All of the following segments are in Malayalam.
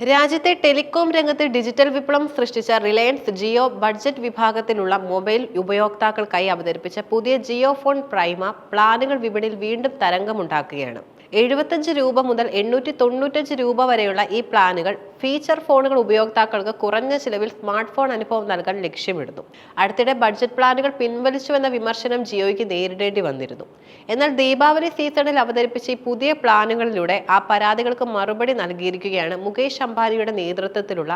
രാജ്യത്തെ ടെലികോം രംഗത്ത് ഡിജിറ്റൽ വിപ്ലവം സൃഷ്ടിച്ച റിലയൻസ് ജിയോ ബഡ്ജറ്റ് വിഭാഗത്തിലുള്ള മൊബൈൽ ഉപയോക്താക്കൾക്കായി അവതരിപ്പിച്ച പുതിയ ജിയോ ഫോൺ പ്രൈമ പ്ലാനുകൾ വിപണിയിൽ വീണ്ടും തരംഗമുണ്ടാക്കുകയാണ്. എഴുപത്തഞ്ച് രൂപ മുതൽ എണ്ണൂറ്റി തൊണ്ണൂറ്റഞ്ച് രൂപ വരെയുള്ള ഈ പ്ലാനുകൾ ഫീച്ചർ ഫോണുകൾ ഉപയോക്താക്കൾക്ക് കുറഞ്ഞ ചിലവിൽ സ്മാർട്ട് ഫോൺ അനുഭവം നൽകാൻ ലക്ഷ്യമിടുന്നു. അടുത്തിടെ ബഡ്ജറ്റ് പ്ലാനുകൾ പിൻവലിച്ചുവെന്ന വിമർശനം ജിയോയ്ക്ക് നേരിടേണ്ടി വന്നിരുന്നു. എന്നാൽ ദീപാവലി സീസണിൽ അവതരിപ്പിച്ച ഈ പുതിയ പ്ലാനുകളിലൂടെ ആ പരാതികൾക്ക് മറുപടി നൽകിയിരിക്കുകയാണ് മുകേഷ് അംബാനിയുടെ നേതൃത്വത്തിലുള്ള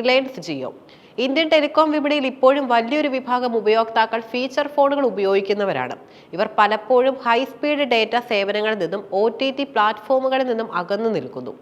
റിലയൻസ് ജിയോ. ഇന്ത്യൻ ടെലികോം വിപണിയിൽ ഇപ്പോഴും വലിയൊരു വിഭാഗം ഉപയോക്താക്കൾ ഫീച്ചർ ഫോണുകൾ ഉപയോഗിക്കുന്നവരാണ്. ഇവർ പലപ്പോഴും ഹൈസ്പീഡ് ഡേറ്റ സേവനങ്ങളിൽ നിന്നും ഒ ടി ടി പ്ലാറ്റ്ഫോമുകളിൽ നിന്നും അകന്നു നിൽക്കുന്നു.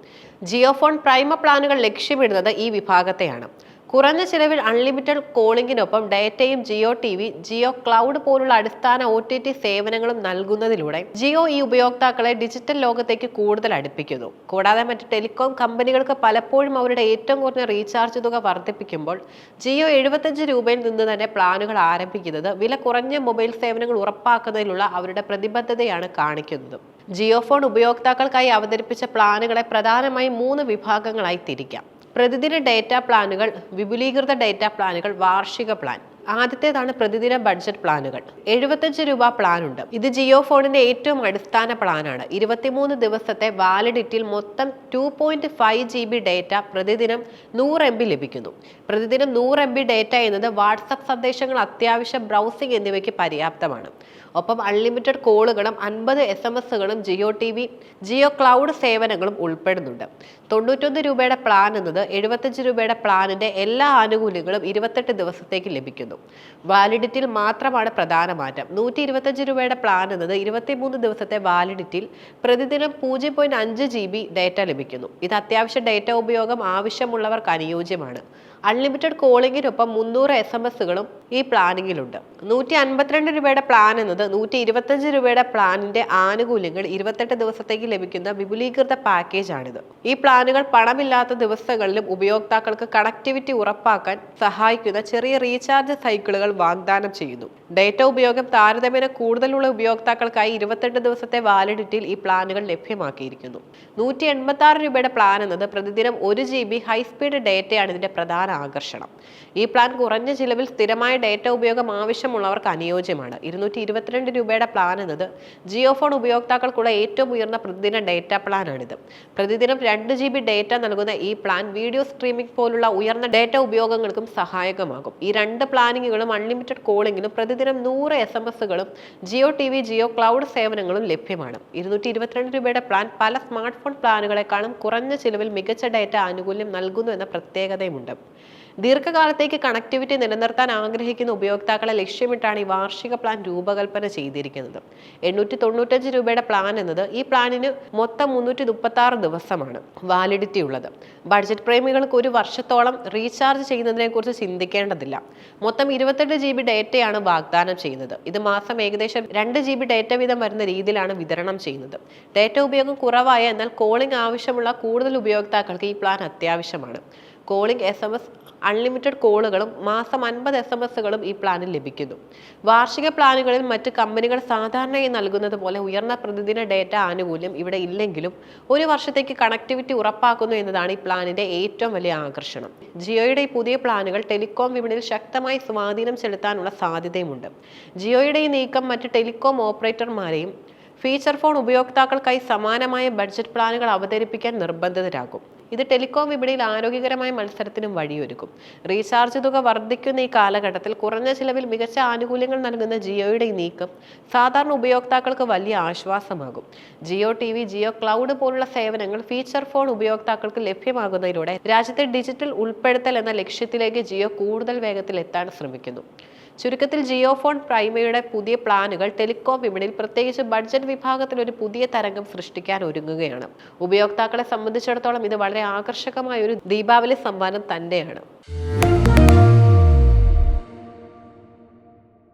ജിയോ ഫോൺ പ്രൈമ പ്ലാനുകൾ ലക്ഷ്യമിടുന്നത് ഈ വിഭാഗത്തെയാണ്. കുറഞ്ഞ ചിലവിൽ അൺലിമിറ്റഡ് കോളിംഗിനൊപ്പം ഡേറ്റയും Jio T V Jio cloud പോലുള്ള അടിസ്ഥാന ഒ ടി ടി സേവനങ്ങളും നൽകുന്നതിലൂടെ ജിയോ ഈ ഉപയോക്താക്കളെ ഡിജിറ്റൽ ലോകത്തേക്ക് കൂടുതൽ അടുപ്പിക്കുന്നു. കൂടാതെ മറ്റ് ടെലികോം കമ്പനികൾക്ക് പലപ്പോഴും അവരുടെ ഏറ്റവും കുറഞ്ഞ റീചാർജ് തുക വർദ്ധിപ്പിക്കുമ്പോൾ ജിയോ എഴുപത്തഞ്ച് രൂപയിൽ നിന്ന് തന്നെ പ്ലാനുകൾ ആരംഭിക്കുന്നത് വില കുറഞ്ഞ മൊബൈൽ സേവനങ്ങൾ ഉറപ്പാക്കുന്നതിലുള്ള അവരുടെ പ്രതിബദ്ധതയാണ് കാണിക്കുന്നത്. ജിയോ ഫോൺ ഉപയോക്താക്കൾക്കായി അവതരിപ്പിച്ച പ്ലാനുകളെ പ്രധാനമായും മൂന്ന് വിഭാഗങ്ങളായി തിരിക്കാം. പ്രതിദിന ഡേറ്റ പ്ലാനുകൾ വിപുലീകൃത ഡേറ്റ പ്ലാനുകൾ വാർഷിക പ്ലാൻ. ആദ്യത്തേതാണ് പ്രതിദിന ബഡ്ജറ്റ് പ്ലാനുകൾ എഴുപത്തഞ്ച് രൂപ പ്ലാൻ ഉണ്ട്. ഇത് ജിയോ ഫോണിന്റെ ഏറ്റവും അടിസ്ഥാന പ്ലാനാണ് ഇരുപത്തിമൂന്ന് ദിവസത്തെ വാലിഡിറ്റിയിൽ മൊത്തം two point five G B data പ്രതിദിനം നൂറ് എം ബി ലഭിക്കുന്നു. പ്രതിദിനം നൂറ് എം ബി ഡേറ്റ എന്നത് വാട്സപ്പ് സന്ദേശങ്ങൾ അത്യാവശ്യം ബ്രൗസിംഗ് എന്നിവയ്ക്ക് പര്യാപ്തമാണ്. ഒപ്പം അൺലിമിറ്റഡ് കോളുകളും അൻപത് S M എസുകളും Jio T V Jio cloud സേവനങ്ങളും ഉൾപ്പെടുന്നുണ്ട്. തൊണ്ണൂറ്റൊന്ന് രൂപയുടെ പ്ലാൻ എന്നത് എഴുപത്തഞ്ച് രൂപയുടെ പ്ലാനിന്റെ എല്ലാ ആനുകൂല്യങ്ങളും ഇരുപത്തെട്ട് ദിവസത്തേക്ക് ലഭിക്കുന്നു. വാലിഡിറ്റിയിൽ മാത്രമാണ് പ്രധാന മാറ്റം. നൂറ്റി ഇരുപത്തഞ്ച് രൂപയുടെ പ്ലാൻ എന്നത് ഇരുപത്തിമൂന്ന് ദിവസത്തെ വാലിഡിറ്റിയിൽ പ്രതിദിനം പൂജ്യം പോയിന്റ് അഞ്ച് ജി ബി ഡേറ്റ ലഭിക്കുന്നു. ഇത് അത്യാവശ്യ ഡേറ്റ ഉപയോഗം ആവശ്യമുള്ളവർക്ക് അനുയോജ്യമാണ്. അൺലിമിറ്റഡ് കോളിംഗിനൊപ്പം മുന്നൂറ് എസ് എം എസുകളും ഈ പ്ലാനിങ്ങിലുണ്ട് നൂറ്റി അൻപത്തിരണ്ട് രൂപയുടെ പ്ലാൻ എന്നത് നൂറ്റി ഇരുപത്തഞ്ച് രൂപയുടെ പ്ലാനിന്റെ ആനുകൂല്യങ്ങൾ ഇരുപത്തെട്ട് ദിവസത്തേക്ക് ലഭിക്കുന്ന വിപുലീകൃത പാക്കേജ് ആണിത്. ഈ പ്ലാനുകൾ പണമില്ലാത്ത ദിവസങ്ങളിലും ഉപയോക്താക്കൾക്ക് കണക്ടിവിറ്റി ഉറപ്പാക്കാൻ സഹായിക്കുന്ന ചെറിയ റീചാർജ് സൈക്കിളുകൾ വാഗ്ദാനം ചെയ്യുന്നു. ഡേറ്റ ഉപയോഗം താരതമ്യേന കൂടുതലുള്ള ഉപയോക്താക്കൾക്കായി ഇരുപത്തെട്ട് ദിവസത്തെ വാലിഡിറ്റിയിൽ ഈ പ്ലാനുകൾ ലഭ്യമാക്കിയിരിക്കുന്നു. നൂറ്റി എൺപത്തി ആറ് രൂപയുടെ പ്ലാൻ എന്നത് പ്രതിദിനം ഒരു ജി ബി ഹൈസ്പീഡ് ഡേറ്റയാണ് ഇതിന്റെ പ്രധാന ആകർഷണം. ഈ പ്ലാൻ കുറഞ്ഞ ചിലവിൽ സ്ഥിരമായ ഡേറ്റ ഉപയോഗം ആവശ്യമുള്ളവർക്ക് അനുയോജ്യമാണ്. ഇരുന്നൂറ്റി ഇരുപത്തിരണ്ട് രൂപയുടെ പ്ലാൻ എന്നത് ജിയോ ഫോൺ ഉപയോക്താക്കൾക്കുള്ള ഏറ്റവും ഉയർന്ന പ്രതിദിന ഡേറ്റ പ്ലാനാണിത്. പ്രതിദിനം രണ്ട് ജി ബി ഡേറ്റ നൽകുന്ന ഈ പ്ലാൻ വീഡിയോ സ്ട്രീമിംഗ് പോലുള്ള ഉയർന്ന ഡേറ്റ ഉപയോഗങ്ങൾക്കും സഹായകമാകും. ഈ രണ്ട് പ്ലാനിങ്ങുകളും അൺലിമിറ്റഡ് കോളിംഗിനും പ്രതിദിനം നൂറ് S M എസുകളും Jio T V Jio cloud സേവനങ്ങളും ലഭ്യമാണ്. ഇരുന്നൂറ്റി ഇരുപത്തിരണ്ട് രൂപയുടെ പ്ലാൻ പല സ്മാർട്ട് ഫോൺ പ്ലാനുകളെക്കാളും കുറഞ്ഞ ചിലവിൽ മികച്ച ഡേറ്റ ആനുകൂല്യം നൽകുന്നു എന്ന പ്രത്യേകതയുമുണ്ട്. ദീർഘകാലത്തേക്ക് കണക്ടിവിറ്റി നിലനിർത്താൻ ആഗ്രഹിക്കുന്ന ഉപയോക്താക്കളെ ലക്ഷ്യമിട്ടാണ് ഈ വാർഷിക പ്ലാൻ രൂപകൽപ്പന ചെയ്തിരിക്കുന്നത്. എണ്ണൂറ്റി തൊണ്ണൂറ്റഞ്ച് രൂപയുടെ പ്ലാൻ എന്നത് ഈ പ്ലാനിന് മൊത്തം മുന്നൂറ്റി മുപ്പത്തി ആറ് ദിവസമാണ് വാലിഡിറ്റി ഉള്ളത്. ബഡ്ജറ്റ് പ്രേമികൾക്ക് ഒരു വർഷത്തോളം റീചാർജ് ചെയ്യുന്നതിനെക്കുറിച്ച് ചിന്തിക്കേണ്ടതില്ല. മൊത്തം ഇരുപത്തെട്ട് ജി ബി ഡേറ്റയാണ് വാഗ്ദാനം ചെയ്യുന്നത്. ഇത് മാസം ഏകദേശം രണ്ട് ജി ബി ഡേറ്റ വീതം വരുന്ന രീതിയിലാണ് വിതരണം ചെയ്യുന്നത്. ഡേറ്റ ഉപയോഗം കുറവായ എന്നാൽ കോളിംഗ് ആവശ്യമുള്ള കൂടുതൽ ഉപയോക്താക്കൾക്ക് ഈ പ്ലാൻ അത്യാവശ്യമാണ്. Calling S M S unlimited കോളുകളും മാസം അൻപത് എസ് എം എസുകളും ഈ പ്ലാനിൽ ലഭിക്കുന്നു. വാർഷിക പ്ലാനുകളിൽ മറ്റ് കമ്പനികൾ സാധാരണയായി നൽകുന്നത് പോലെ ഉയർന്ന പ്രതിദിന ഡേറ്റ ആനുകൂല്യം ഇവിടെ ഇല്ലെങ്കിലും ഒരു വർഷത്തേക്ക് കണക്ടിവിറ്റി ഉറപ്പാക്കുന്നു എന്നതാണ് ഈ പ്ലാനിന്റെ ഏറ്റവും വലിയ ആകർഷണം. ജിയോയുടെ ഈ പുതിയ പ്ലാനുകൾ ടെലികോം വിപണിയിൽ ശക്തമായി സ്വാധീനം ചെലുത്താനുള്ള സാധ്യതയുമുണ്ട്. ജിയോയുടെ ഈ നീക്കം മറ്റ് ടെലികോം ഓപ്പറേറ്റർമാരെയും ഫീച്ചർ ഫോൺ ഉപയോക്താക്കൾക്കായി സമാനമായ ബഡ്ജറ്റ് പ്ലാനുകൾ അവതരിപ്പിക്കാൻ നിർബന്ധിതരാകും ഇത് ടെലികോം വിപണിയിൽ ആരോഗ്യകരമായ മത്സരത്തിനും വഴിയൊരുക്കും. റീചാർജ് തുക വർദ്ധിക്കുന്ന ഈ കാലഘട്ടത്തിൽ കുറഞ്ഞ ചിലവിൽ മികച്ച ആനുകൂല്യങ്ങൾ നൽകുന്ന ജിയോയുടെ ഈ നീക്കം സാധാരണ ഉപയോക്താക്കൾക്ക് വലിയ ആശ്വാസമാകും. Jio T V Jio cloud പോലുള്ള സേവനങ്ങൾ ഫീച്ചർ ഫോൺ ഉപയോക്താക്കൾക്ക് ലഭ്യമാകുന്നതിലൂടെ രാജ്യത്തെ ഡിജിറ്റൽ ഉൾപ്പെടുത്തൽ എന്ന ലക്ഷ്യത്തിലേക്ക് ജിയോ കൂടുതൽ വേഗത്തിൽ എത്താൻ ശ്രമിക്കുന്നു. ചുരുക്കത്തിൽ ജിയോ ഫോൺ പ്രൈമയുടെ പുതിയ പ്ലാനുകൾ ടെലികോം വിപണിയിൽ പ്രത്യേകിച്ച് ബഡ്ജറ്റ് വിഭാഗത്തിൽ ഒരു പുതിയ തരംഗം സൃഷ്ടിക്കാൻ ഒരുങ്ങുകയാണ്. ഉപയോക്താക്കളെ സംബന്ധിച്ചിടത്തോളം ഇത് വളരെ ആകർഷകമായ ഒരു ദീപാവലി സമ്മാനം തന്നെയാണ്.